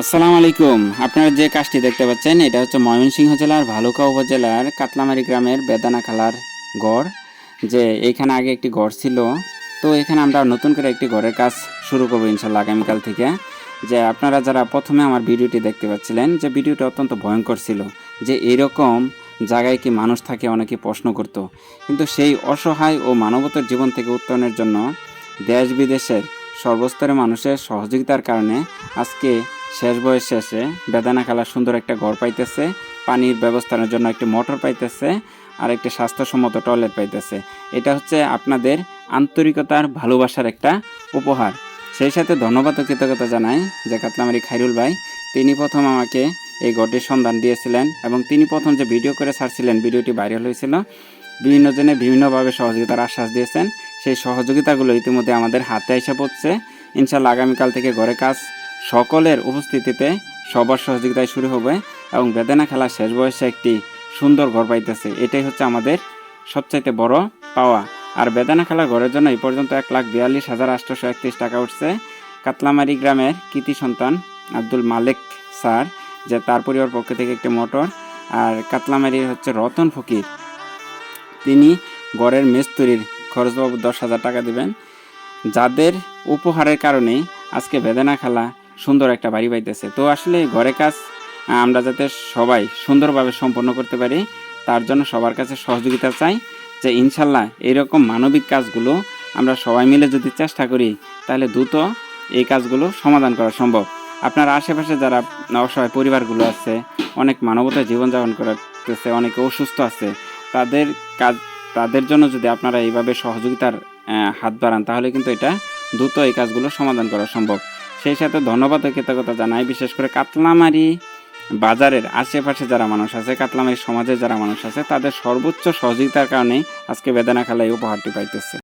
আসসালামু আলাইকুম। আপনারা যে কাজটি দেখতে পাচ্ছেন, এটা হচ্ছে ময়মনসিংহ জেলার ভালুকা উপজেলার কাতলামারি গ্রামের বেদানা খালার গড়, যে এখানে আগে একটি গড় ছিল। তো এখানে আমরা নতুন করে একটি ঘরের কাজ শুরু করব ইনশাল্লাহ আগামীকাল থেকে। যে আপনারা যারা প্রথমে আমার ভিডিওটি দেখতে পাচ্ছিলেন, যে ভিডিওটি অত্যন্ত ভয়ঙ্কর ছিল, যে এরকম জায়গায় কি মানুষ থাকে অনেকে প্রশ্ন করতো। কিন্তু সেই অসহায় ও মানবতার জীবন থেকে উত্তরণের জন্য দেশ বিদেশের সর্বস্তরের মানুষের সহযোগিতার কারণে আজকে শেষ বয়স শেষে বেদানা খেলা সুন্দর একটা ঘর পাইতেছে, পানির ব্যবস্থার জন্য একটি মোটর পাইতেছে, আর একটি স্বাস্থ্যসম্মত টয়লেট পাইতেছে। এটা হচ্ছে আপনাদের আন্তরিকতার ভালোবাসার একটা উপহার। সেই সাথে ধন্যবাদ ও কৃতজ্ঞতা জানাই যে কাতলামারি খাইরুল ভাই, তিনি প্রথম আমাকে এই ঘরটির সন্ধান দিয়েছিলেন এবং তিনি প্রথম যে ভিডিও করে ছাড়ছিলেন, ভিডিওটি ভাইরাল হয়েছিল। বিভিন্ন জনে বিভিন্নভাবে সহযোগিতার আশ্বাস দিয়েছেন। সেই সহযোগিতাগুলো ইতিমধ্যে আমাদের হাতে এসে পড়ছে। ইনশাল্লাহ আগামীকাল থেকে ঘরে কাজ সকলের উপস্থিতিতে সবার সহযোগিতায় শুরু হবে এবং বেদনা খেলা শেষ বয়সে একটি সুন্দর ঘর পাইতেছে। এটাই হচ্ছে আমাদের সবচাইতে বড় পাওয়া। আর বেদানা খেলা ঘরের জন্য এই পর্যন্ত এক লাখ বিয়াল্লিশ হাজার আটশোশো একত্রিশ টাকা উঠছে। কাতলামারি গ্রামের কৃতি সন্তান আব্দুল মালিক স্যার, যে তার পরিবার পক্ষ থেকে একটি মোটর আর কাতলামারির হচ্ছে রতন ফকির। তিনি গড়ের মেস্তুরির খরচ বাবদ দশ হাজার টাকা দিবেন। যাদের উপহারের কারণে আজকে বেদনা খেলা সুন্দর একটা বাড়ি পাইতেছে। তো আসলে ঘরে কাজ আমরা যাতে সবাই সুন্দরভাবে সম্পন্ন করতে পারি, তার জন্য সবার কাছে সহযোগিতা চাই যে ইনশাল্লাহ এইরকম মানবিক কাজগুলো আমরা সবাই মিলে যদি চেষ্টা করি, তাহলে দ্রুত এই কাজগুলো সমাধান করা সম্ভব। আপনার আশেপাশে যারা অসহায় পরিবারগুলো আছে, অনেক মানবতায় জীবনযাপন করতেছে, অনেকে অসুস্থ আছে, তাদের কাজ, তাদের জন্য যদি আপনারা এইভাবে সহযোগিতার হাত বাড়ান, তাহলে কিন্তু এটা দ্রুত এই কাজগুলো সমাধান করা সম্ভব। সেই সাথে ধন্যবাদ ও কৃতজ্ঞতা জানাই। বিশেষ করে কাতলামারি বাজারের আশেপাশে যারা মানুষ আছে, কাতলামারি সমাজে যারা মানুষ আছে, তাদের সর্বোচ্চ সহযোগিতার কারণে আজকে বেদনা খেলা এই উপহারটি পাইতেছে।